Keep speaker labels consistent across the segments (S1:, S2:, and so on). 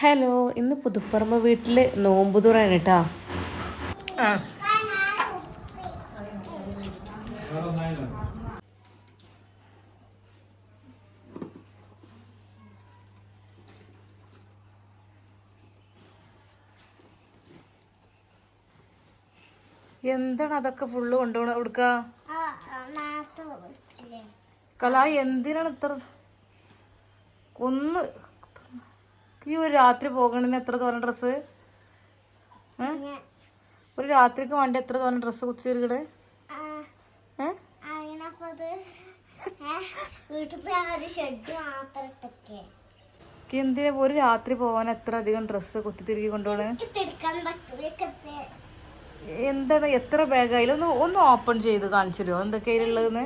S1: Hello ഇന്ന് പുതുപ്പറമ്പ് വീട്ടിൽ നോമ്പ് തുറയാണ് കേട്ടാ എന്താണ് അതൊക്കെ ഫുള്ള് കൊണ്ടുപോകണം കൊടുക്ക? കലാ എന്തിനാണ് ഇത്ര ഒന്ന് ഈ ഒരു രാത്രി പോകണതിന് എത്ര തോന്ന ഡ്രസ്സ് ഒരു രാത്രിക്ക് വേണ്ടി എത്ര തോന്ന ഡ്രസ്സ് കുത്തി തീർക്കണേ എന്തിനാ ഒരു രാത്രി പോവാൻ എത്ര അധികം ഡ്രസ്സ് കുത്തി തിരികെ
S2: പറ്റൂലൊക്കെ
S1: എന്താണ് എത്ര ബാഗ് അതിൽ ഒന്ന് ഒന്ന് ഓപ്പൺ ചെയ്ത് കാണിച്ചു തരുമോ എന്തൊക്കെ അതിലുള്ളതെന്ന്?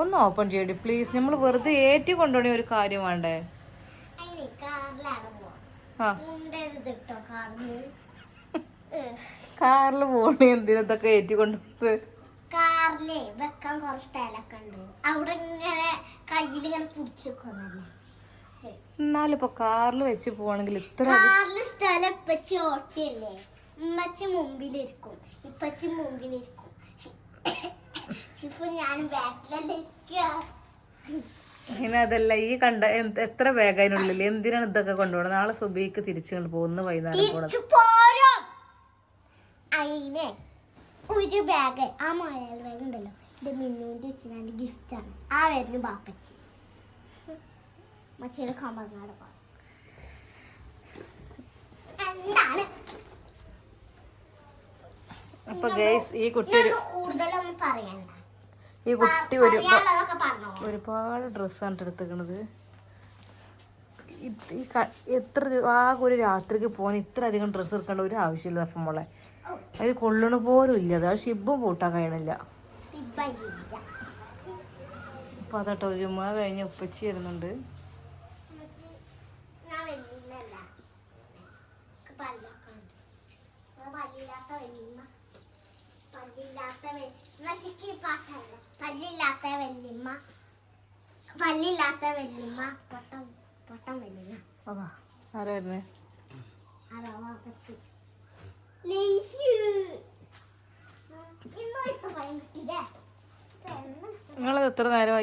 S1: ഒന്ന് ഓപ്പൺ ചെയ്യടി പ്ലീസ് നമ്മൾ വെറുതെ ഏറ്റി കൊണ്ടുപോകണേ ഒരു കാര്യം വേണ്ടേ? കാറിൽ പോണ എന്തിനൊക്കെ ഏറ്റി കൊണ്ടുപോയത്
S2: കാറിലേ വെക്കാൻ കുറച്ച് സ്ഥലമൊക്കെ ഉണ്ട്. അവിടെ ഇങ്ങനെ കയ്യിൽ ഇങ്ങനെ പിടിച്ചു എന്നാലിപ്പോ
S1: എന്നാലും ഇപ്പൊ കാറിൽ വെച്ച് പോവാണെങ്കിൽ ഇത്ര
S2: കാറിൽ സ്ഥലം ഇപ്പച്ചി ഓട്ടിയല്ലേ? ഉമ്മച്ചി മുമ്പിലിരിക്കും. ഇപ്പച്ചി മുമ്പിലിരിക്കും. ഇപ്പൊ ഞാൻ ബാക്കിലല്ലേ ഇരിക്കുക
S1: ഇങ്ങനെ അതല്ല ഈ കണ്ട എത്ര വേഗം അതിനുള്ളിൽ എന്തിനാണ് ഇതൊക്കെ കൊണ്ടുപോകണം നാളെ സുബിക്ക് തിരിച്ചു കൊണ്ട് പോകുന്ന വൈകുന്നേരം
S2: അയിനെ ഒരു ബാഗ് ആ മലയാള ബാഗ് ഉണ്ടല്ലോ ഇത് മിന്നുവിന്റെ അച്ഛനാന്റെ ഗിഫ്റ്റ് ആണ്. ആ വരുന്നു ബാപ്പച്ചി. മച്ചിയുടെ കമ്പങ്ങാട് എന്താണ്?
S1: അപ്പൊ ഗൈസ് ഈ കുട്ടി
S2: കൂടുതലൊന്നും പറയണ്ട.
S1: ഈ കുട്ടി ഒരു ഒരുപാട് ഡ്രസ്സാണ് എടുത്തേക്കണത് ഈ എത്ര ആകെ ഒരു രാത്രിക്ക് പോകാൻ ഇത്ര അധികം ഡ്രസ്സ് എടുക്കേണ്ട ഒരു ആവശ്യമില്ല അപ്പം മോളെ. അത് കൊള്ളണ പോലും ഇല്ല. അത് ആ ഷിബും പൂട്ടാൻ കഴിയണില്ല. അപ്പൊ അതാട്ടോ ജുമ്മ കഴിഞ്ഞ് ഉപ്പച്ചി വരുന്നുണ്ട്.
S2: പല്ലില്ലാത്ത. പല്ലില്ലാത്ത പാട്ടല്ല. പല്ലില്ലാത്ത വെല്ലിമ്മ പല്ലില്ലാത്ത വെല്ലിമ്മ പൊട്ടം പൊട്ടം വല്യമ്മ.
S1: അതാ ആരാ വരുന്നേ?
S2: അതാ വാപ്പച്ചി.
S1: നിങ്ങളത് എത്ര നേരം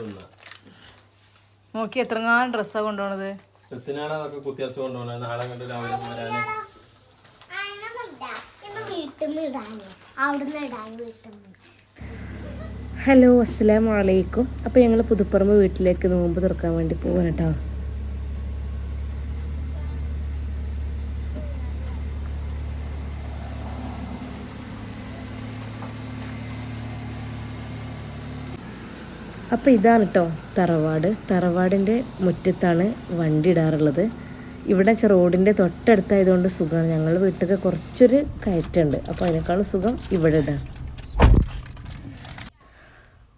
S3: നിന്ന.
S1: നോക്കി എത്രങ്ങാനും ഡ്രസ്സാ കൊണ്ടുപോണത്.
S3: എത്തിനാണ് അതൊക്കെ കുത്തിയറച്ച് കൊണ്ടുപോകണം നാളെ കണ്ട് രാവിലെ
S2: വീട്ടിൽ
S1: ഹലോ അസ്സാം വലൈക്കും അപ്പോൾ ഞങ്ങൾ പുതുപ്പറമ്പ് വീട്ടിലേക്ക് നോമ്പ് തുറക്കാൻ വേണ്ടി പോവാണ് കേട്ടോ. അപ്പോൾ ഇതാണ് കേട്ടോ തറവാട്. തറവാടിന്റെ മുറ്റത്താണ് വണ്ടി ഇടാറുള്ളത്. ഇവിടെ റോഡിന്റെ തൊട്ടടുത്തായതുകൊണ്ട് സുഖമാണ് ഞങ്ങൾ വീട്ടിലൊക്കെ കുറച്ചൊരു കയറ്റമുണ്ട്. അപ്പോൾ അതിനേക്കാളും സുഖം ഇവിടെ ഇടാം.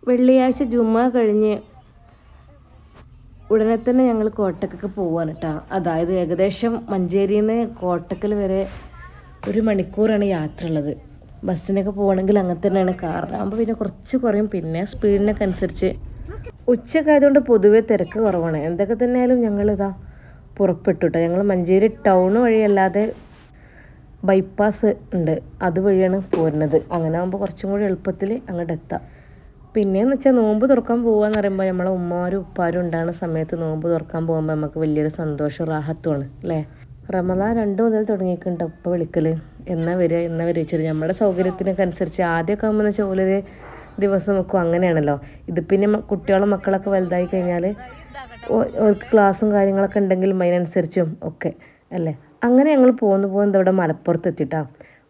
S1: വെള്ളിയാഴ്ച ജുമ്മ കഴിഞ്ഞ് ഉടനെ തന്നെ ഞങ്ങൾ കോട്ടക്കൊക്കെ പോവാണ് കേട്ടോ അതായത് ഏകദേശം മഞ്ചേരിയിൽ നിന്ന് കോട്ടക്കൽ വരെ ഒരു മണിക്കൂറാണ് യാത്ര ഉള്ളത്. ബസ്സിനൊക്കെ പോകണമെങ്കിൽ അങ്ങനെ തന്നെയാണ്. കാറിനാകുമ്പോൾ പിന്നെ കുറച്ച് കുറയും. പിന്നെ സ്പീഡിനൊക്കെ അനുസരിച്ച്. ഉച്ചയൊക്കെ ആയതുകൊണ്ട് പൊതുവേ തിരക്ക് കുറവാണ്. എന്തൊക്കെ തന്നെയായാലും ഞങ്ങളിതാ പുറപ്പെട്ടു കേട്ടോ ഞങ്ങൾ മഞ്ചേരി ടൗൺ വഴിയല്ലാതെ ബൈപ്പാസ് ഉണ്ട്. അതുവഴിയാണ് പോരുന്നത്. അങ്ങനെ ആകുമ്പോൾ കുറച്ചും കൂടി എളുപ്പത്തിൽ അങ്ങോട്ട് എത്താം. പിന്നെയെന്ന് വെച്ചാൽ നോമ്പ് തുറക്കാൻ പോകാന്ന് പറയുമ്പോൾ നമ്മളെ ഉമ്മാരും ഉപ്പാരും ഉണ്ടാകുന്ന സമയത്ത് നോമ്പ് തുറക്കാൻ പോകുമ്പോൾ നമുക്ക് വലിയൊരു സന്തോഷം റാഹത്തുമാണ് അല്ലേ? റമദാൻ രണ്ട് മുതൽ തുടങ്ങിയിട്ടുണ്ട് ഉപ്പ വിളിക്കൽ എന്നാ വരിക എന്നാ വരിക വെച്ചിട്ട് നമ്മുടെ സൗകര്യത്തിനൊക്കെ അനുസരിച്ച് ആദ്യമൊക്കെ ആകുമ്പോൾ വെച്ചാൽ ഓലൊരു ദിവസം വെക്കും അങ്ങനെയാണല്ലോ. ഇത് പിന്നെ കുട്ടികളും മക്കളൊക്കെ വലുതായി കഴിഞ്ഞാൽ അവർക്ക് ക്ലാസ്സും കാര്യങ്ങളൊക്കെ ഉണ്ടെങ്കിലും അതിനനുസരിച്ചും ഒക്കെ അല്ലേ? അങ്ങനെ ഞങ്ങൾ പോകുന്നു പോകുന്നത് ഇവിടെ മലപ്പുറത്ത് എത്തിയിട്ടാ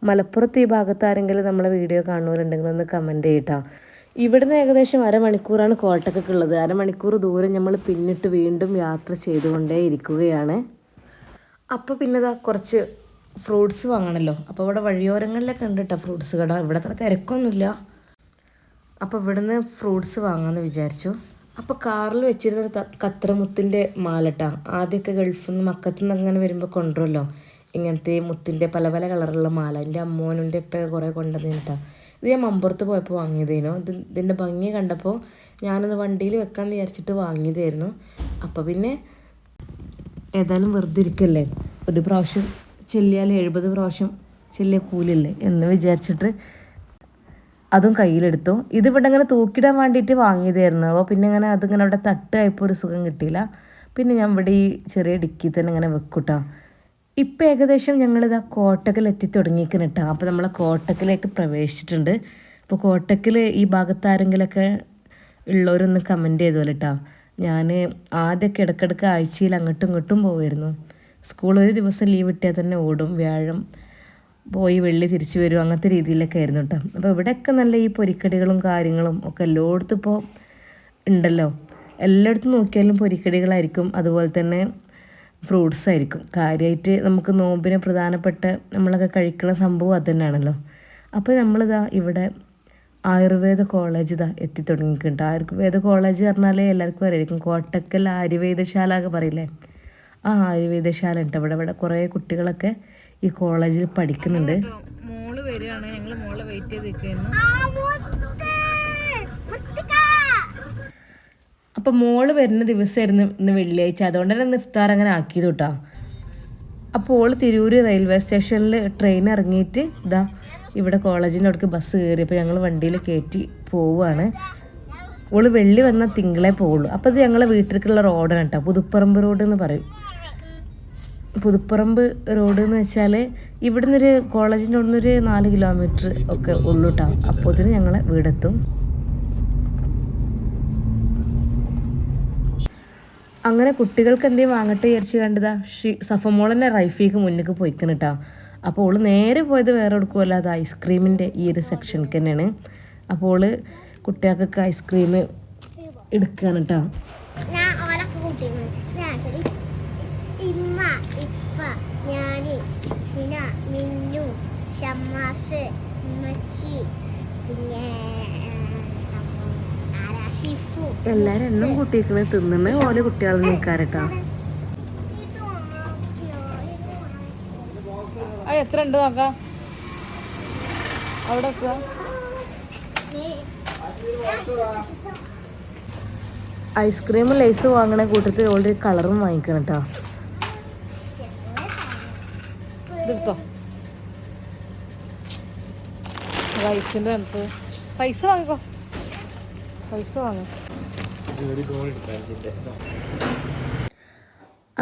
S1: മലപ്പുറത്ത് ഈ ഭാഗത്ത് ആരെങ്കിലും നമ്മളെ വീഡിയോ കാണുന്നവരുണ്ടെങ്കിൽ ഒന്ന് കമന്റ് ചെയ്യട്ടാ. ഇവിടുന്ന് ഏകദേശം അരമണിക്കൂറാണ് കോട്ടക്കൊക്കെ ഉള്ളത്. അരമണിക്കൂർ ദൂരം നമ്മൾ പിന്നിട്ട് വീണ്ടും യാത്ര ചെയ്തുകൊണ്ടേ ഇരിക്കുകയാണ് അപ്പോൾ പിന്നെ കുറച്ച് ഫ്രൂട്ട്സ് വാങ്ങണമല്ലോ അപ്പോൾ ഇവിടെ വഴിയോരങ്ങളിലൊക്കെ ഉണ്ട് കേട്ടോ ഫ്രൂട്ട്സ് കട. ഇവിടെ അത്ര തിരക്കൊന്നുമില്ല. അപ്പോൾ ഇവിടുന്ന് ഫ്രൂട്ട്സ് വാങ്ങാമെന്ന് വിചാരിച്ചു. അപ്പോൾ കാറിൽ വെച്ചിരുന്ന കത്രമുത്തിന്റെ മാലട്ടാ. ആദ്യമൊക്കെ ഗൾഫിൽ നിന്ന് മക്കത്തു നിന്ന് അങ്ങനെ വരുമ്പോൾ കൊണ്ടുവരുമല്ലോ. ഇങ്ങനത്തെ മുത്തിന്റെ പല പല കളറുള്ള മാല. എന്റെ അമ്മോനുണ്ട് ഇപ്പം കുറേ കൊണ്ടുവന്നിട്ടാ ഇത് ഞാൻ മമ്പുറത്ത് പോയപ്പോൾ വാങ്ങിയതേനു. ഇത് ഇതിന്റെ ഭംഗി കണ്ടപ്പോൾ ഞാനത് വണ്ടിയിൽ വെക്കാമെന്ന് വിചാരിച്ചിട്ട് വാങ്ങിയതായിരുന്നു. അപ്പോൾ പിന്നെ ഏതായാലും വെറുതെ ഇരിക്കല്ലേ? ഒരു പ്രാവശ്യം ചെല്ലിയാൽ എഴുപത് പ്രാവശ്യം ചെല്ലിയ കൂലില്ലേ എന്ന് വിചാരിച്ചിട്ട് അതും കയ്യിലെടുത്തു. ഇതിവിടെ ഇങ്ങനെ തൂക്കിടാൻ വേണ്ടിയിട്ട് വാങ്ങിയതായിരുന്നു. അപ്പോൾ പിന്നെ ഇങ്ങനെ അതിങ്ങനെ അവിടെ തട്ടായപ്പോൾ ഒരു സുഖം കിട്ടിയില്ല. പിന്നെ ഞാൻ ഇവിടെ ഈ ചെറിയ ഡിക്കി തന്നെ ഇങ്ങനെ വെക്കൂട്ടാ ഇപ്പം ഏകദേശം ഞങ്ങളിതാ കോട്ടക്കൽ എത്തി തുടങ്ങിയിരിക്കുന്നു കേട്ടോ അപ്പോൾ നമ്മൾ കോട്ടക്കലേക്ക് പ്രവേശിച്ചിട്ടുണ്ട്. ഇപ്പോൾ കോട്ടക്കൽ ഈ ഭാഗത്ത് ആരെങ്കിലൊക്കെ ഉള്ളവരൊന്ന് കമന്റ് ചെയ്തോലെ കേട്ടോ ഞാൻ ആദ്യമൊക്കെ ഇടയ്ക്കിടയ്ക്ക് ആഴ്ചയിൽ അങ്ങോട്ടും ഇങ്ങോട്ടും പോകുമായിരുന്നു സ്കൂൾ ഒരു ദിവസം ലീവ് കിട്ടിയാൽ തന്നെ ഓടും വ്യാഴം പോയി വെള്ളി തിരിച്ചു വരും അങ്ങനത്തെ രീതിയിലൊക്കെ ആയിരുന്നു കേട്ടോ. അപ്പോൾ ഇവിടെയൊക്കെ നല്ല ഈ പൊരിക്കടികളും കാര്യങ്ങളും ഒക്കെ എല്ലായിടത്തും ഇപ്പോൾ ഉണ്ടല്ലോ. എല്ലായിടത്തും നോക്കിയാലും പൊരിക്കടികളായിരിക്കും അതുപോലെ തന്നെ ഫ്രൂട്ട്സ് ആയിരിക്കും. കാര്യമായിട്ട് നമുക്ക് നോമ്പിന് പ്രധാനപ്പെട്ട നമ്മളൊക്കെ കഴിക്കുന്ന സംഭവം അത് തന്നെയാണല്ലോ. അപ്പോൾ നമ്മളിതാ ഇവിടെ ആയുർവേദ കോളേജ് ഇതാ എത്തി തുടങ്ങിയിട്ടുണ്ട് ആയുർവേദ കോളേജ് പറഞ്ഞാലേ എല്ലാവർക്കും അറിയായിരിക്കും കോട്ടക്കൽ ആയുർവേദശാല ഒക്കെ പറയില്ലേ? ആ ആയുർവേദശാല ഉണ്ട് ഇവിടെ ഇവിടെ കുറേ കുട്ടികളൊക്കെ ഈ കോളേജിൽ പഠിക്കുന്നുണ്ട്. മോൾ വരികയാണ്. ഞങ്ങൾ മോളെ വെയിറ്റ് ചെയ്ത് നിൽക്കുന്നു
S2: ആ
S1: അപ്പോൾ മോൾ വരുന്ന ദിവസമായിരുന്നു ഇന്ന് വെള്ളിയാഴ്ച. അതുകൊണ്ട് തന്നെ നിഫ്താർ അങ്ങനെ ആക്കിയത് കേട്ടോ അപ്പോൾ ഓൾ തിരൂര് റെയിൽവേ സ്റ്റേഷനിൽ ട്രെയിൻ ഇറങ്ങിയിട്ട് ഇതാ ഇവിടെ കോളേജിന്റെ അവിടേക്ക് ബസ് കയറി അപ്പോൾ ഞങ്ങൾ വണ്ടിയിൽ കയറ്റി പോവുകയാണ്. ഓൾ വെള്ളി വന്നാൽ തിങ്കളെ പോവുള്ളൂ. അപ്പോൾ ഇത് ഞങ്ങളെ വീട്ടിലേക്കുള്ള റോഡാണ് കേട്ടോ പുതുപ്പറമ്പ് റോഡ് എന്ന് പറയും. പുതുപ്പറമ്പ് റോഡ് എന്ന് വെച്ചാൽ ഇവിടുന്ന് ഒരു കോളേജിന്റെ അവിടെ നിന്നൊരു നാല് കിലോമീറ്റർ ഒക്കെ ഉള്ളൂട്ടാ കേട്ടോ അപ്പോൾ ഇതിന് ഞങ്ങളെ വീടെത്തും. അങ്ങനെ കുട്ടികൾക്ക് എന്തെങ്കിലും വാങ്ങട്ടെ വിചാരിച്ച് കണ്ടതാ ഷി സഫമോൾ തന്നെ റൈഫിക്ക് മുന്നിലേക്ക് പോയിക്കണം അപ്പോൾ ഓൾ നേരെ പോയത് വേറെ എടുക്കുമല്ല അത് ഐസ്ക്രീമിന്റെ ഈ ഒരു സെക്ഷനിക്ക് തന്നെയാണ് അപ്പോൾ കുട്ടികൾക്കൊക്കെ ഐസ്ക്രീം എടുക്കുകയാണ് കേട്ടോ
S2: ഞാൻ ഓലൊക്കെ കൂട്ടിയിരുന്നു ഞാൻ ശരി ഇമ്മ ഇപ്പ ഞാൻ സിന മിന്നു ഷമ്മാസ് ഉമ്മച്ചി പിന്നെ ആ, ആരാ ഷിഫു
S1: എല്ലാവരും എണ്ണം കൂട്ടിയിരിക്കുന്നത് തിന്നണ ഓരോ കുട്ടികളെ നിൽക്കാറട്ടാ? എത്ര ഉണ്ട് നോക്കാം? അവിടെ ഐസ്ക്രീമും ലേസ് വാങ്ങണ കൂട്ടത്തിൽ ഓൾറെഡി കളറും വാങ്ങിക്കണം കേട്ടോ എടുത്തോ ഐസിന്റെ നമുക്ക് പൈസ വാങ്ങിക്കോ. പൈസ വാങ്ങ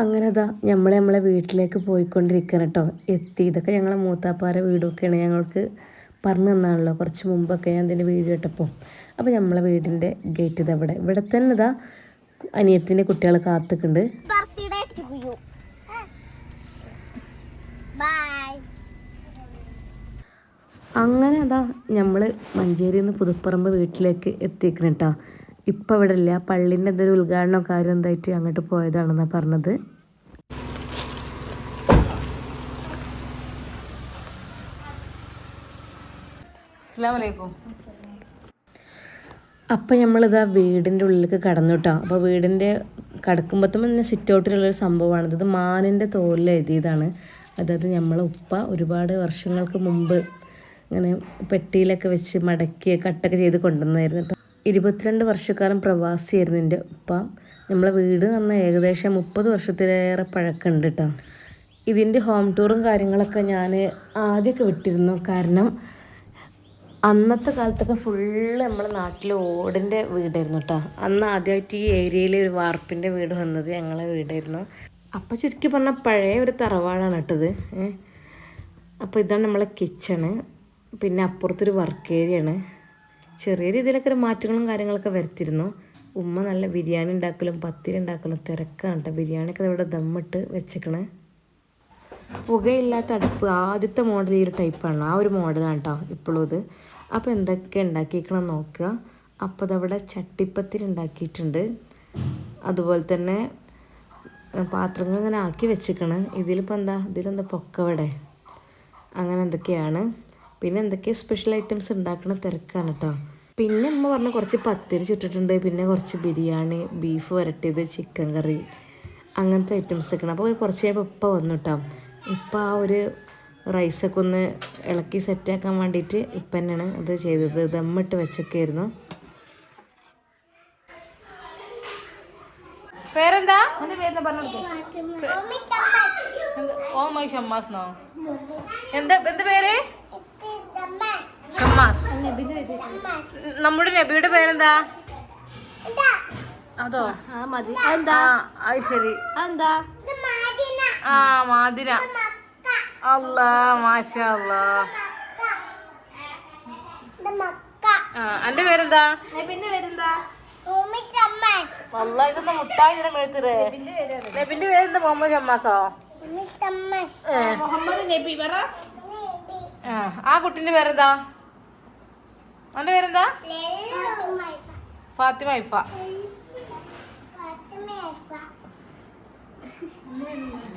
S1: അങ്ങനെ അതാ നമ്മൾ നമ്മളെ വീട്ടിലേക്ക് പോയിക്കൊണ്ടിരിക്കണം കേട്ടോ എത്തി. ഇതൊക്കെ ഞങ്ങളെ മൂത്താപ്പാരെ വീടൊക്കെയാണ് ഞങ്ങൾക്ക് പറഞ്ഞു തന്നാണല്ലോ. കുറച്ച് മുമ്പൊക്കെ ഞാൻ ഇതിന്റെ വീഡിയോ ഇട്ടപ്പോൾ അപ്പോൾ നമ്മളെ വീടിന്റെ ഗേറ്റ് ഇത് അവിടെ. ഇവിടെ തന്നെ ഇതാ അനിയത്തിന്റെ കുട്ടികൾ കാത്തുക്കുണ്ട്.
S2: ബൈ
S1: അങ്ങനെ അതാ നമ്മൾ മഞ്ചേരിയിൽ നിന്ന് പുതുപ്പറമ്പ് വീട്ടിലേക്ക് എത്തിക്കണം കേട്ടോ ഇപ്പം ഇവിടെ ഇല്ല പള്ളീന്റെ എന്തൊരു ഉദ്ഘാടനം കാര്യം എന്തായിട്ട് അങ്ങോട്ട് പോയതാണെന്നാണ് പറഞ്ഞത്. അസ്സാമലൈക്കും അപ്പം നമ്മളിതാ വീടിന്റെ ഉള്ളിലേക്ക് കടന്നു കേട്ടോ അപ്പോൾ വീടിന്റെ കടക്കുമ്പോഴത്തും തന്നെ സിറ്റ് ഔട്ടിലുള്ളൊരു സംഭവമാണ് ഇത് മാനിന്റെ തോലിൽ എഴുതിയതാണ് അതായത് നമ്മളെ ഉപ്പ ഒരുപാട് വർഷങ്ങൾക്ക് മുമ്പ് ഇങ്ങനെ പെട്ടിയിലൊക്കെ വെച്ച് മടക്കി കട്ടൊക്കെ ചെയ്ത് കൊണ്ടുവന്നായിരുന്നു കേട്ടോ. ഇരുപത്തിരണ്ട് വർഷക്കാലം പ്രവാസിയായിരുന്നു എന്റെ ഉപ്പ. നമ്മളെ വീട് എന്ന് ഏകദേശം മുപ്പത് വർഷത്തിലേറെ പഴക്കമുണ്ട് കേട്ടോ. ഇതിന്റെ ഹോം ടൂറും കാര്യങ്ങളൊക്കെ ഞാൻ ആദ്യമൊക്കെ വിട്ടിരുന്നു. കാരണം അന്നത്തെ കാലത്തൊക്കെ ഫുള്ള് നമ്മളെ നാട്ടിൽ ഓടിന്റെ വീടായിരുന്നു കേട്ടോ. അന്ന് ആദ്യമായിട്ട് ഈ ഏരിയയിൽ ഒരു വാർപ്പിന്റെ വീട് വന്നത് ഞങ്ങളെ വീടായിരുന്നു. അപ്പം ചുരുക്കി പറഞ്ഞാൽ പഴയ ഒരു തറവാടാണ് കേട്ടത്. അപ്പോൾ ഇതാണ് നമ്മളെ കിച്ചണ് പിന്നെ അപ്പുറത്തൊരു വർക്ക് ഏരിയയാണ് ചെറിയ രീതിയിലൊക്കെ ഒരു മാറ്റങ്ങളും കാര്യങ്ങളൊക്കെ വരുത്തിയിരുന്നു. ഉമ്മ നല്ല ബിരിയാണി ഉണ്ടാക്കലും പത്തിരി ഉണ്ടാക്കലും തിരക്കാണ് കേട്ടോ. ബിരിയാണിയൊക്കെ ഇവിടെ ദമ്മിട്ട് വെച്ചേക്കണേ. പുകയില്ലാത്ത അടുപ്പ് ആദ്യത്തെ മോഡൽ ഈ ഒരു ടൈപ്പാണ് ആ ഒരു മോഡലാണ് കേട്ടോ ഇപ്പോഴും ഇത്. അപ്പോൾ എന്തൊക്കെ ഉണ്ടാക്കിയിരിക്കണം നോക്കുക. അപ്പോൾ അതവിടെ ചട്ടിപ്പത്തിരി ഉണ്ടാക്കിയിട്ടുണ്ട്. അതുപോലെ തന്നെ പാത്രങ്ങൾ ഇങ്ങനെ ആക്കി വെച്ചിക്കണ്. ഇതിലിപ്പോൾ എന്താ? ഇതിലെന്താ പൊക്കവടെ? അങ്ങനെ എന്തൊക്കെയാണ്? പിന്നെ എന്തൊക്കെ സ്പെഷ്യൽ ഐറ്റംസ് ഉണ്ടാക്കണ തിരക്കാണ് കേട്ടോ പിന്നെ അമ്മ പറഞ്ഞ കുറച്ച് പത്തിരി ചുട്ടിട്ടുണ്ട് പിന്നെ കുറച്ച് ബിരിയാണി ബീഫ് വരട്ടിയത് ചിക്കൻ കറി അങ്ങനത്തെ ഐറ്റംസ് ഒക്കെയാണ്. അപ്പോൾ കുറച്ച് കഴിയുമ്പോൾ ഇപ്പം വന്നു കേട്ടോ ഇപ്പം ആ ഒരു റൈസൊക്കെ ഒന്ന് ഇളക്കി സെറ്റാക്കാൻ വേണ്ടിയിട്ട് ഇപ്പം തന്നെയാണ് അത് ചെയ്തത്. ദമ്മിട്ട് വെച്ചൊക്കെയായിരുന്നു പേരെന്താ? ഓ മൈ ഷമ്മാസ്നോ എന്താ എന്താ പേര്? ഷമ്മാസ് നമ്മുടെ നബിയുടെ പേരെന്താ? അതോ? ആ മതി. എന്താ അത് ശരി. എന്താ ആ മാതിര അല്ലാ മാഷാ അല്ലാ ആ എന്റെ പേരെന്താ? അല്ല ഇതൊന്ന് മുട്ടായി ഇതിനെ മേത്തിരേ നബിന്റെ പേരെന്താ? മുഹമ്മദ് ഷമ്മാസോ
S4: മുഹമ്മദ് നബി. പറ.
S1: ആ ആ കുട്ടിന്റെ പേരെന്താ? അവന്റെ പേരെന്താ? ഫാത്തിമ ഇഫ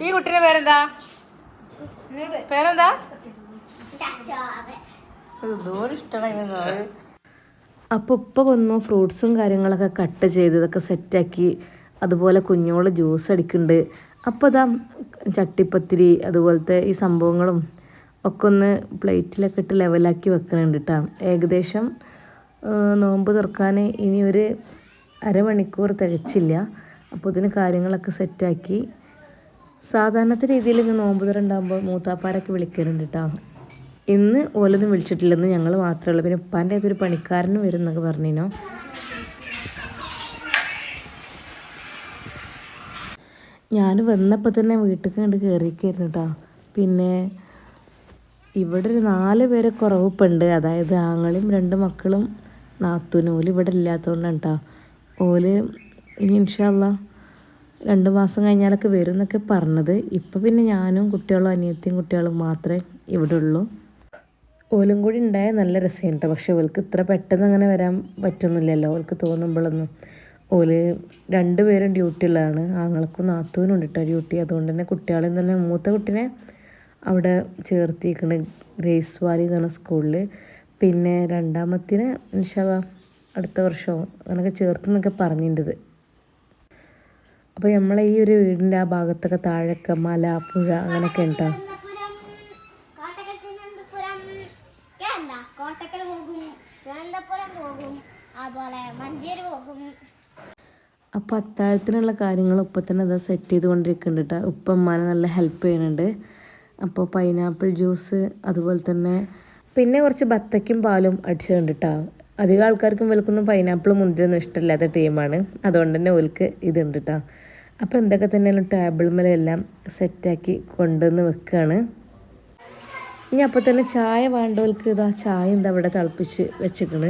S1: ഈ കുട്ടിയുടെ പേരെന്താ? പേരെന്താ? അപ്പൊ അപ്പോൾ ഉപ്പ വന്നു ഫ്രൂട്ട്സും കാര്യങ്ങളൊക്കെ കട്ട് ചെയ്ത് ഇതൊക്കെ സെറ്റാക്കി അതുപോലെ കുഞ്ഞോൾ ജ്യൂസ് അടിക്കുന്നുണ്ട്. അപ്പോൾ ഇതാ ചട്ടിപ്പത്തിരി അതുപോലത്തെ ഈ സംഭവങ്ങളും ഒക്കെ ഒന്ന് പ്ലേറ്റിലൊക്കെ ഇട്ട് ലെവലാക്കി വെക്കുന്നുണ്ട് കേട്ടോ ഏകദേശം നോമ്പ് തുറക്കാൻ ഇനി ഒരു അരമണിക്കൂർ തികച്ചില്ല. അപ്പോൾ ഇതിന് കാര്യങ്ങളൊക്കെ സെറ്റാക്കി. സാധാരണത്തെ രീതിയിൽ ഇങ്ങനെ നോമ്പ് തുറ ഉണ്ടാകുമ്പോൾ മൂത്താപ്പാരൊക്കെ വിളിക്കലുണ്ട് കേട്ടോ ഇന്ന് ഓലൊന്നും വിളിച്ചിട്ടില്ലെന്ന് ഞങ്ങൾ മാത്രമേ ഉള്ളൂ. പിന്നെ ഉപ്പാന്റെ പണിക്കാരനും വരും എന്നൊക്കെ പറഞ്ഞിനോ. ഞാൻ വന്നപ്പോൾ തന്നെ വീട്ടിൽ കണ്ട് കയറിക്കായിരുന്നു കേട്ടോ പിന്നെ ഇവിടെ ഒരു നാല് പേരെ കുറവപ്പുണ്ട്. അതായത് ആങ്ങളും രണ്ട് മക്കളും നാത്തൂനും. ഓൽ ഇവിടെ ഇല്ലാത്തതുകൊണ്ടാണ് കേട്ടോ ഓൽ ഇനി ഇൻഷല്ല രണ്ട് മാസം കഴിഞ്ഞാലൊക്കെ വരും എന്നൊക്കെ പറഞ്ഞത്. ഇപ്പം പിന്നെ ഞാനും കുട്ടികളും അനിയത്തിയും കുട്ടികളും മാത്രമേ ഇവിടെ ഉള്ളൂ. ഓലും കൂടി ഉണ്ടായാൽ നല്ല രസമാണ് കേട്ടോ പക്ഷെ ഓൽക്ക് ഇത്ര പെട്ടെന്ന് അങ്ങനെ വരാൻ പറ്റുന്നില്ലല്ലോ ഓൽക്ക് തോന്നുമ്പോഴൊന്നും ഓൽ രണ്ടുപേരും ഡ്യൂട്ടി ഉള്ളതാണ്. ആങ്ങൾക്കും നാത്തൂനും ഉണ്ട് കേട്ടോ ഡ്യൂട്ടി. അതുകൊണ്ട് തന്നെ കുട്ടികളെന്ന് തന്നെ മൂത്ത കുട്ടീനെ അവിടെ ചേർത്തിരിക്കണ് ഗ്രേസ് വാലി എന്ന് പറഞ്ഞ സ്കൂളിൽ പിന്നെ രണ്ടാമത്തിന് ഇൻഷാല്ല അടുത്ത വർഷമോ അങ്ങനെയൊക്കെ ചേർത്തെന്നൊക്കെ പറഞ്ഞിട്ടുണ്ട് അപ്പോൾ നമ്മളെ ഈ ഒരു വീടിന്റെ ആ ഭാഗത്തൊക്കെ താഴൊക്കെ മല പുഴ അങ്ങനെയൊക്കെ ഉണ്ടോ?
S2: കോട്ടക്കൽ കോട്ടക്കൽ പോകും തിരുവനന്തപുരം പോകും അതുപോലെ മഞ്ചേരി പോകും.
S1: അപ്പോൾ അത്താഴത്തിനുള്ള കാര്യങ്ങൾ ഇപ്പം തന്നെ അത് സെറ്റ് ചെയ്തുകൊണ്ടിരിക്കുന്നുണ്ട് കേട്ടോ ഉപ്പമ്മാനെ നല്ല ഹെൽപ്പ് ചെയ്യുന്നുണ്ട്. അപ്പോൾ പൈനാപ്പിൾ ജ്യൂസ് അതുപോലെ തന്നെ പിന്നെ കുറച്ച് ബത്തയ്ക്കും പാലും അടിച്ചു കണ്ടിട്ടാണ് അധികം ആൾക്കാർക്കും വിൽക്കുന്ന പൈനാപ്പിൾ മുന്തിരിയൊന്നും ഇഷ്ടമില്ലാത്ത ടീമാണ് അതുകൊണ്ട് തന്നെ ഓൽക്ക് ഇതുണ്ട് കേട്ടോ അപ്പോൾ എന്തൊക്കെ തന്നെയാണ് ടേബിൾ മേലെല്ലാം സെറ്റാക്കി കൊണ്ടുവന്ന് വെക്കുകയാണ് ഇനി അപ്പോൾ തന്നെ ചായ വേണ്ടവർക്ക് ഇതാ ചായ എന്താ ഇവിടെ തിളപ്പിച്ച് വെച്ചിക്കണ്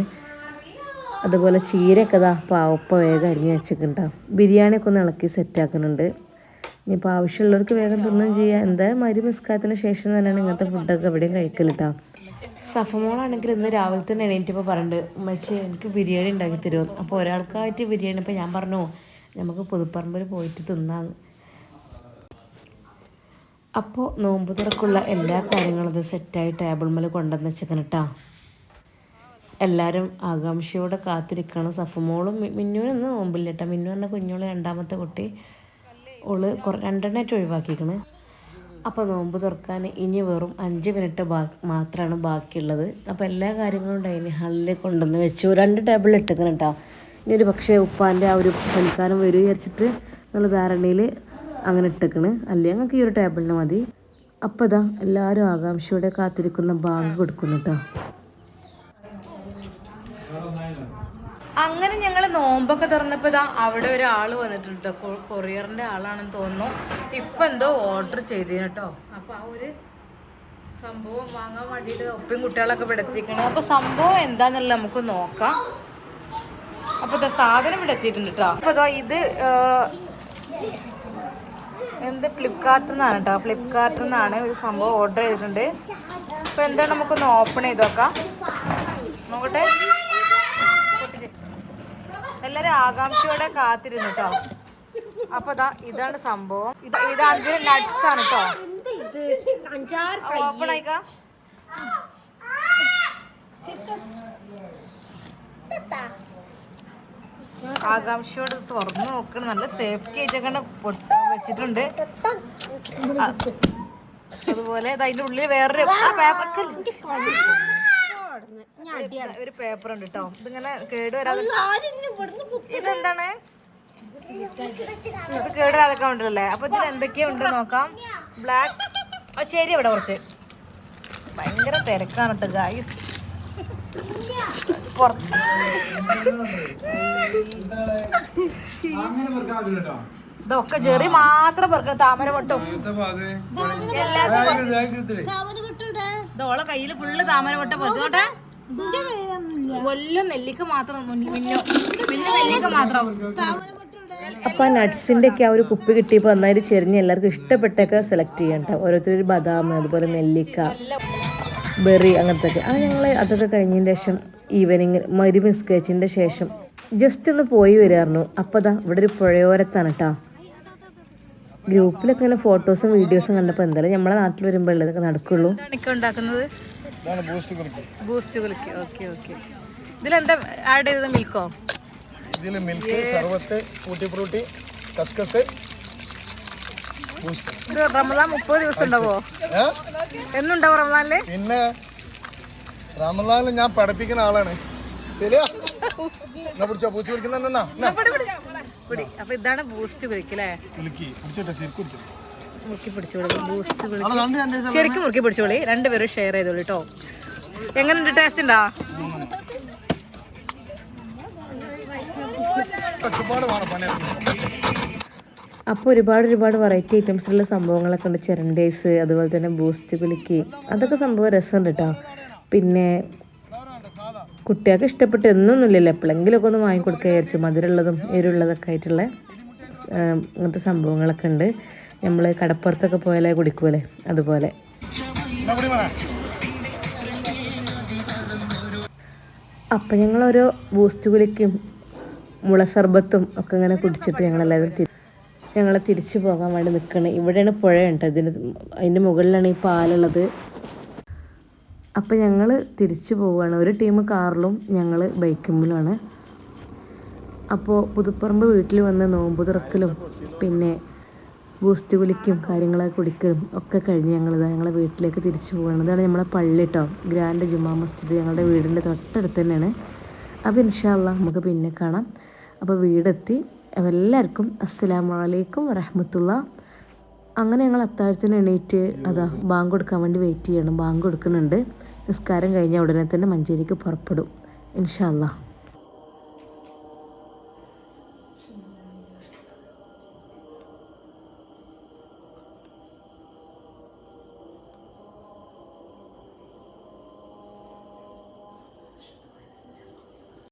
S1: അതുപോലെ ചീരയൊക്കെ ഇതാ പാവപ്പ വേഗം അരിഞ്ഞ് വെച്ചിട്ടുണ്ടാവും ബിരിയാണിയൊക്കെ ഒന്ന് ഇളക്കി സെറ്റാക്കുന്നുണ്ട് ഇനിയിപ്പോൾ ആവശ്യമുള്ളവർക്ക് വേഗം തിന്നും ചെയ്യാം. എന്തായാലും മരി മിസ്കാത്തിന് ശേഷം തന്നെയാണ് ഇങ്ങനത്തെ ഫുഡൊക്കെ എവിടെയും കഴിക്കലിട്ടാ സഫമോളാണെങ്കിൽ ഇന്ന് രാവിലെ തന്നെ എണീറ്റപ്പോൾ പറഞ്ഞിട്ട് ഉമ്മച്ചി എനിക്ക് ബിരിയാണി ഉണ്ടാക്കി തരുമോ അപ്പോൾ ഒരാൾക്കായിട്ട് ബിരിയാണി ഇപ്പോൾ ഞാൻ പറഞ്ഞു നമുക്ക് പുതുപ്പറമ്പിൽ പോയിട്ട് തിന്നാം അപ്പോൾ നോമ്പ് തുറക്കുള്ള എല്ലാ കാര്യങ്ങളും ഇത് സെറ്റായി ടേബിൾ മേൽ കൊണ്ടുവന്ന് വെച്ചേക്കണം കേട്ടോ എല്ലാവരും ആകാംക്ഷയോടെ കാത്തിരിക്കണം. സഫമോളും മിന്നുവിനൊന്നും നോമ്പില്ല കേട്ടോ മിന്നു എന്ന കുഞ്ഞോളെ രണ്ടാമത്തെ കുട്ടി. ഓൾ രണ്ടെണ്ണമായിട്ട് ഒഴിവാക്കിക്കണ്. അപ്പോൾ നോമ്പ് തുറക്കാൻ ഇനി വെറും അഞ്ച് മിനിറ്റ് ബാ മാത്രമാണ് ബാക്കിയുള്ളത്. അപ്പോൾ എല്ലാ കാര്യങ്ങളും ഇനി ഹള്ളിൽ കൊണ്ടുവന്ന് വെച്ചു. രണ്ട് ടേബിൾ ഇട്ടേക്കണം കേട്ടോ ഇനി ഒരു പക്ഷേ ഉപ്പാന്റെ ആ ഒരു പണിക്കാരം വരും വിചാരിച്ചിട്ട് നല്ല ധാരണയിൽ അങ്ങനെ ഇട്ടേക്കണ്. അല്ലെങ്കിൽ ഞങ്ങൾക്ക് ഈ ഒരു ടേബിളിന് മതി. അപ്പോൾ ഇതാ എല്ലാവരും ആകാംക്ഷയോടെ കാത്തിരിക്കുന്ന ബാങ്ക് കൊടുക്കുന്നു കേട്ടോ അങ്ങനെ ഞങ്ങൾ നോമ്പൊക്കെ തുറന്നപ്പോൾ ഇതാ അവിടെ ഒരാൾ വന്നിട്ടുണ്ട് കേട്ടോ കൊ- കൊറിയറിന്റെ ആളാണെന്ന് തോന്നുന്നു. ഇപ്പൊ എന്തോ ഓർഡർ ചെയ്തിന് കേട്ടോ അപ്പോൾ ആ ഒരു സംഭവം വാങ്ങാൻ വേണ്ടിയിട്ട് ഒപ്പം കുട്ടികളൊക്കെ വിടത്തിക്കണം അപ്പോൾ അപ്പൊ സംഭവം എന്താണെന്നുള്ളത് നമുക്ക് നോക്കാം. അപ്പൊ ഇതാ സാധനം ഇവിടെ എത്തിയിട്ടുണ്ട് കേട്ടോ അപ്പൊ ഇതാ ഇത് എന്ത് ഫ്ലിപ്കാർട്ടിൽ നിന്നാണ് കേട്ടോ ഫ്ലിപ്കാർട്ടിൽ നിന്നാണ് ഒരു സംഭവം ഓർഡർ ചെയ്തിട്ടുണ്ട്. അപ്പൊ എന്താ നമുക്കൊന്ന് ഓപ്പൺ ചെയ്ത് നോക്കാം. നോക്കട്ടെ. എല്ലാരും ആകാംക്ഷയോടെ കാത്തിരുന്നു കേട്ടോ അപ്പൊ ഇതാ ഇതാണ് സംഭവം. ഇത് ഇതാണ് നട്ട്സ് ആണ് കേട്ടോ ഓപ്പൺ ആയിക്കാ. ആകാംക്ഷയോട് തുറന്നു നോക്കണം നല്ല സേഫ്റ്റി ആയിട്ടൊക്കെ പൊട്ട് വെച്ചിട്ടുണ്ട്. അതുപോലെ അതിന്റെ ഉള്ളിൽ വേറൊരു പേപ്പർ ഒരു പേപ്പർ ഉണ്ട് കേട്ടോ ഇതിങ്ങനെ കേട് വരാതെ ഇതെന്താണ്? ഇത് കേടുവരാതൊക്കെ ഉണ്ടല്ലേ? അപ്പൊ ഇതിൽ എന്തൊക്കെയാ ഉണ്ട് നോക്കാം. ബ്ലാക്ക് ആ ശരി ഇവിടെ കുറച്ച്. ഭയങ്കര തിരക്കാണ് കേട്ടോ ഗൈസ് ഇതൊക്കെ ചെറി മാത്രം പെറുക്കണം താമര പൊട്ടും ഇതോളെ കയ്യിൽ ഫുള്ള് താമര പൊട്ട പൊത്തോട്ടെ കൊല്ലം നെല്ലിക്ക മാത്രം നെല്ലിക്ക മാത്രം. അപ്പൊ ആ നട്ട്സിന്റെ ഒക്കെ ആ ഒരു കുപ്പി കിട്ടിയപ്പോൾ നന്നായിട്ട് ചെറിഞ്ഞ് എല്ലാവർക്കും ഇഷ്ടപ്പെട്ടൊക്കെ സെലക്ട് ചെയ്യാം കേട്ടോ ഓരോരുത്തർ ബദാം അതുപോലെ നെല്ലിക്ക ബെറി അങ്ങനത്തെ ഒക്കെ ആ ഞങ്ങൾ അതൊക്കെ കഴിഞ്ഞതിന് ശേഷം ഈവനിങ് മരുമിസ്കേച്ചിന്റെ ശേഷം ജസ്റ്റ് ഒന്ന് പോയി വരായിരുന്നു അപ്പോൾ ദാ ഇവിടെ ഒരു പുഴയോരത്താണ് കേട്ടോ ഗ്രൂപ്പിലൊക്കെ ഇങ്ങനെ ഫോട്ടോസും വീഡിയോസും കണ്ടപ്പോൾ എന്തായാലും നമ്മളെ നാട്ടിൽ വരുമ്പോഴല്ലേ ഇതൊക്കെ നടക്കുള്ളൂ. ഉണ്ടാക്കുന്നത്? ബൂസ്റ്റ് കുലിക്ക് ഓക്കെ ഓക്കെ ഇതിലെന്താ ആഡ് ചെയ്തത്? മിൽക്കോ
S4: ഇതിൽ മിൽക്ക് സർവത്ത് ഊട്ടി ഫ്രൂട്ടി കസ്കസ് ബൂസ്റ്റ്
S1: ഇത് റമദാൻ മുപ്പത് ദിവസം ഉണ്ടാവോ?
S4: ഏ?
S1: എന്നുണ്ടാവും റമദാനിൽ?
S4: പിന്നെ റമദാനിൽ ഞാൻ പഠിപ്പിക്കുന്ന ആളാണ്. ശരിയാ? പിടിച്ചോ? പൂച്ച കുടിക്കുന്ന
S1: അപ്പൊ ഇതാണ് ബൂസ്റ്റ് മുറുക്കി പിടിച്ചോളി ബൂസ്റ്റ് ശരിക്കും മുറുക്കി പിടിച്ചോളി. രണ്ടുപേരും ഷെയർ ചെയ്തോളൂ കേട്ടോ എങ്ങനെയുണ്ട് ടേസ്റ്റ് ഉണ്ടാ അപ്പോൾ ഒരുപാട് ഒരുപാട് വെറൈറ്റി ഐറ്റംസിലുള്ള സംഭവങ്ങളൊക്കെ ഉണ്ട്. ചെരണ്ടേസ് അതുപോലെ തന്നെ ബൂസ്റ്റ് കുലുക്കി. അതൊക്കെ സംഭവം രസമുണ്ട് കേട്ടോ പിന്നെ കുട്ടികൾക്ക് ഇഷ്ടപ്പെട്ട് എന്നൊന്നുമില്ലല്ലോ. എപ്പോഴെങ്കിലുമൊക്കെ ഒന്ന് വാങ്ങിക്കൊടുക്കുക വിചാരിച്ചു. മധുരമുള്ളതും എരുള്ളതൊക്കെ ആയിട്ടുള്ള അങ്ങനത്തെ സംഭവങ്ങളൊക്കെ ഉണ്ട്. നമ്മൾ കടപ്പുറത്തൊക്കെ പോയാലേ കുടിക്കൂലേ? അതുപോലെ. അപ്പം ഞങ്ങളൊരു ബൂസ്റ്റ് കുലിക്കും മുള സർബത്തും ഒക്കെ ഇങ്ങനെ കുടിച്ചിട്ട് ഞങ്ങളെല്ലാവരും തിരി ഞങ്ങൾ തിരിച്ചു പോകാൻ വേണ്ടി നിൽക്കണം ഇവിടെയാണ് പുഴ ഉണ്ട് ഇതിന് അതിന്റെ മുകളിലാണ് ഈ പാലുള്ളത്. അപ്പം ഞങ്ങൾ തിരിച്ചു പോവുകയാണ് ഒരു ടീം കാറിലും ഞങ്ങൾ ബൈക്കുമ്പിലുമാണ് അപ്പോൾ പുതുപ്പറമ്പ് വീട്ടിൽ വന്ന് നോമ്പ് തുറക്കലും പിന്നെ ബൂസ്റ്റ് കുലിക്കും കാര്യങ്ങളൊക്കെ കുടിക്കലും ഒക്കെ കഴിഞ്ഞ് ഞങ്ങൾ ഞങ്ങളെ വീട്ടിലേക്ക് തിരിച്ചു പോവുകയാണ് ഇതാണ് നമ്മളെ പള്ളി കേട്ടോ ഗ്രാൻഡ് ജുമാ മസ്ജിദ് ഞങ്ങളുടെ വീടിന്റെ തൊട്ടടുത്ത് തന്നെയാണ്. അപ്പോൾ ഇൻഷാല്ല നമുക്ക് പിന്നെ കാണാം. അപ്പോൾ വീടെത്തി. എല്ലാവർക്കും അസ്സാം വലൈക്കും വറഹമത്തുള്ള. അങ്ങനെ ഞങ്ങൾ അത്താഴത്തിന് എണീറ്റ് അതാ ബാങ്ക് കൊടുക്കാൻ വേണ്ടി വെയിറ്റ് ചെയ്യണം. ബാങ്ക് കൊടുക്കുന്നുണ്ട്. നിസ്കാരം കഴിഞ്ഞാൽ ഉടനെ തന്നെ മഞ്ചേരിക്ക് പുറപ്പെടും. ഇൻഷാല്ലാ